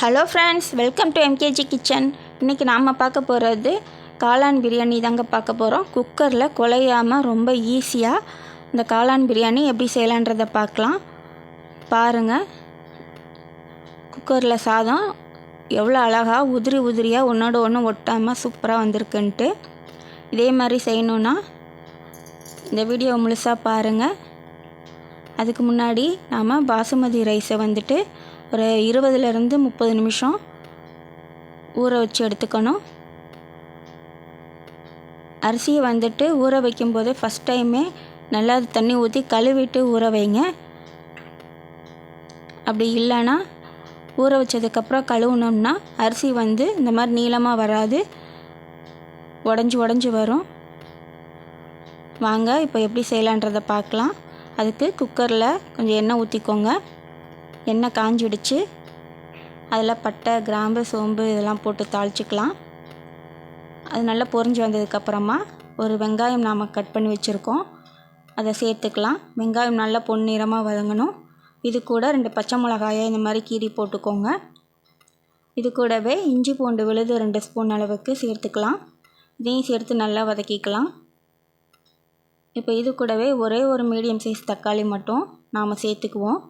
Hello friends welcome to MKG kitchen இன்றைக்கி நாம் பார்க்க போகிறது காளான் பிரியாணி தாங்க பார்க்க போகிறோம் குக்கரில் குலையாமல் ரொம்ப ஈஸியாக இந்த காளான் பிரியாணி எப்படி செய்யலான்றதை பார்க்கலாம். பாருங்கள் குக்கரில் சாதம் எவ்வளோ அழகாக உதிரி உதிரியாக ஒன்றோட ஒன்று ஒட்டாமல் சூப்பராக வந்திருக்குன்ட்டு இதே மாதிரி செய்யணுன்னா இந்த வீடியோ முழுசாக பாருங்கள் அதுக்கு முன்னாடி நாம் பாசுமதி ரைஸை வந்துட்டு ஒரு இருபதுலேருந்து முப்பது நிமிஷம் ஊற வச்சு எடுத்துக்கணும். அரிசியை வந்துட்டு ஊற வைக்கும்போதே ஃபஸ்ட் டைமே நல்லா அது தண்ணி ஊற்றி கழுவிட்டு ஊற வைங்க. அப்படி இல்லைன்னா ஊற வச்சதுக்கப்புறம் கழுவுனோம்னா அரிசி வந்து இந்த மாதிரி நீளமாக வராது. உடஞ்சி உடஞ்சி வரும். வாங்க இப்போ எப்படி செய்யலான்றதை பார்க்கலாம். அதுக்கு குக்கரில் கொஞ்சம் எண்ணெய் ஊற்றிக்கோங்க எண்ணெய் காஞ்சிடுச்சு. அதில் பட்டை கிராம்பு சோம்பு இதெல்லாம் போட்டு தாளிச்சிக்கலாம். அது நல்லா பொரிஞ்சு வந்ததுக்கப்புறமா ஒரு வெங்காயம் நாம் கட் பண்ணி வச்சுருக்கோம். அதை சேர்த்துக்கலாம். வெங்காயம் நல்லா பொன்னிறமாக வதங்கணும். இது கூட ரெண்டு பச்சை மிளகாயை இந்த மாதிரி கீறி போட்டுக்கோங்க. இது கூடவே இஞ்சி பூண்டு விழுது ரெண்டு ஸ்பூன் அளவுக்கு சேர்த்துக்கலாம். இதையும் சேர்த்து நல்லா வதக்கிக்கலாம். இப்போ இது கூடவே ஒரே ஒரு மீடியம் சைஸ் தக்காளி மட்டும் நாம் சேர்த்துக்குவோம்.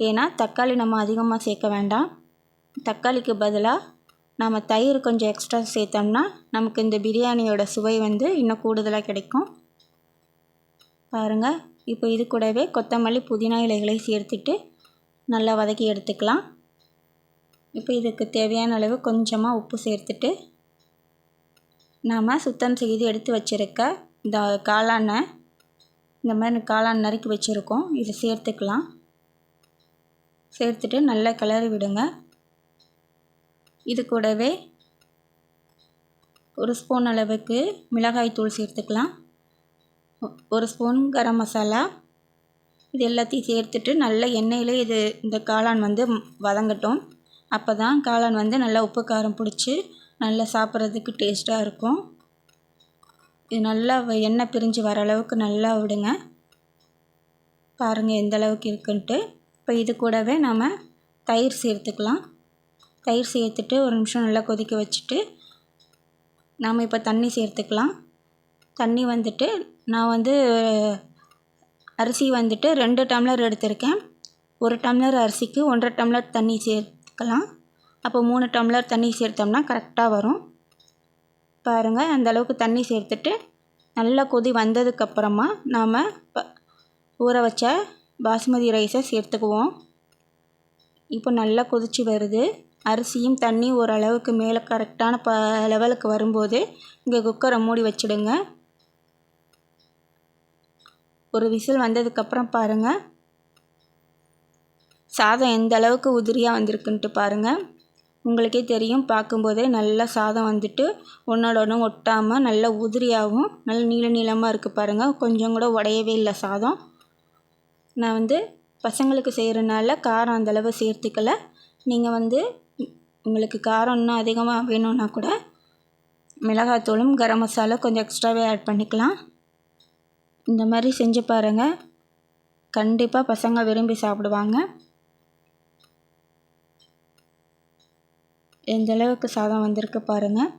ஏன்னா தக்காளி நம்ம அதிகமாக சேர்க்க வேண்டாம். தக்காளிக்கு பதிலாக நாம் தயிர் கொஞ்சம் எக்ஸ்ட்ரா சேர்த்தோம்னா நமக்கு இந்த பிரியாணியோட சுவை வந்து இன்னும் கூடுதலாக கிடைக்கும். பாருங்கள் இப்போ இது கூடவே கொத்தமல்லி புதினா இலைகளை சேர்த்துட்டு நல்லா வதக்கி எடுத்துக்கலாம். இப்போ இதுக்கு தேவையான அளவு கொஞ்சமாக உப்பு சேர்த்துட்டு நாம் சுத்தம் செய்து எடுத்து வச்சுருக்க இந்த காளானை இந்த மாதிரி காளான் நறுக்கி வச்சுருக்கோம். இதை சேர்த்துக்கலாம். சேர்த்துட்டு நல்லா கிளறி விடுங்க. இது கூடவே ஒரு ஸ்பூன் அளவுக்கு மிளகாய் தூள் சேர்த்துக்கலாம். ஒரு ஸ்பூன் கரம் மசாலா. இது எல்லாத்தையும் சேர்த்துட்டு நல்ல எண்ணெயில் இது இந்த காளான் வந்து வதங்கட்டும். அப்போ தான் காளான் வந்து நல்லா உப்பு காரம் பிடிச்சி நல்லா சாப்பிட்றதுக்கு டேஸ்ட்டாக இருக்கும். இது நல்லா எண்ணெய் பிரிஞ்சு வர அளவுக்கு நல்லா விடுங்க. பாருங்கள் எந்த அளவுக்கு இருக்குன்ட்டு. இப்போ இது கூடவே நாம் தயிர் சேர்த்துக்கலாம். தயிர் சேர்த்துட்டு ஒரு நிமிஷம் நல்லா கொதிக்க வச்சுட்டு நாம் இப்போ தண்ணி சேர்த்துக்கலாம். தண்ணி வந்துட்டு நான் வந்து அரிசி வந்துட்டு ரெண்டு டம்ளர் எடுத்திருக்கேன். ஒரு டம்ளர் அரிசிக்கு ஒன்றரை டம்ளர் தண்ணி சேர்த்துக்கலாம். அப்போ மூணு டம்ளர் தண்ணி சேர்த்தோம்னா கரெக்டாக வரும். பாருங்கள் அந்த அளவுக்கு தண்ணி சேர்த்துட்டு நல்லா கொதி வந்ததுக்கப்புறமா நாம் ஊற வச்ச பாஸ்மதி ரைஸை சேர்த்துக்குவோம். இப்போ நல்லா கொதிச்சு வருது. அரிசியும் தண்ணி ஓரளவுக்கு மேலே கரெக்டான ப லெவலுக்கு வரும்போது இங்கே குக்கரை மூடி வச்சுடுங்க. ஒரு விசில் வந்ததுக்கப்புறம் பாருங்கள் சாதம் எந்த அளவுக்கு உதிரியாக வந்திருக்குன்ட்டு பாருங்கள் உங்களுக்கே தெரியும் பார்க்கும்போதே நல்லா சாதம் வந்துட்டு ஒன்றோட ஒன்று ஒட்டாமல் நல்லா உதிரியாகவும் நல்ல நீள நீளமாக இருக்குது பாருங்கள் கொஞ்சம் கூட உடையவே இல்லை சாதம். நான் வந்து பசங்களுக்கு செய்கிறனால காரம் அந்தளவு சேர்த்துக்கல. நீங்கள் வந்து உங்களுக்கு காரம் இன்னும் அதிகமாக வேணும்னா கூட மிளகாத்தூளும் கரம் மசாலா கொஞ்சம் எக்ஸ்ட்ராவே ஆட் பண்ணிக்கலாம். இந்த மாதிரி செஞ்சு பாருங்கள் கண்டிப்பாக பசங்க விரும்பி சாப்பிடுவாங்க. எந்த அளவுக்கு சாதம் வந்திருக்கு பாருங்கள்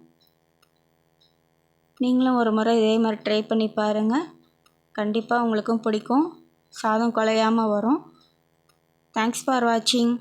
நீங்களும் ஒரு முறை இதே மாதிரி ட்ரை பண்ணி பாருங்கள் கண்டிப்பாக உங்களுக்கும் பிடிக்கும். சாதம் குலையாமல் வரும். தேங்க்ஸ் ஃபார் வாட்சிங்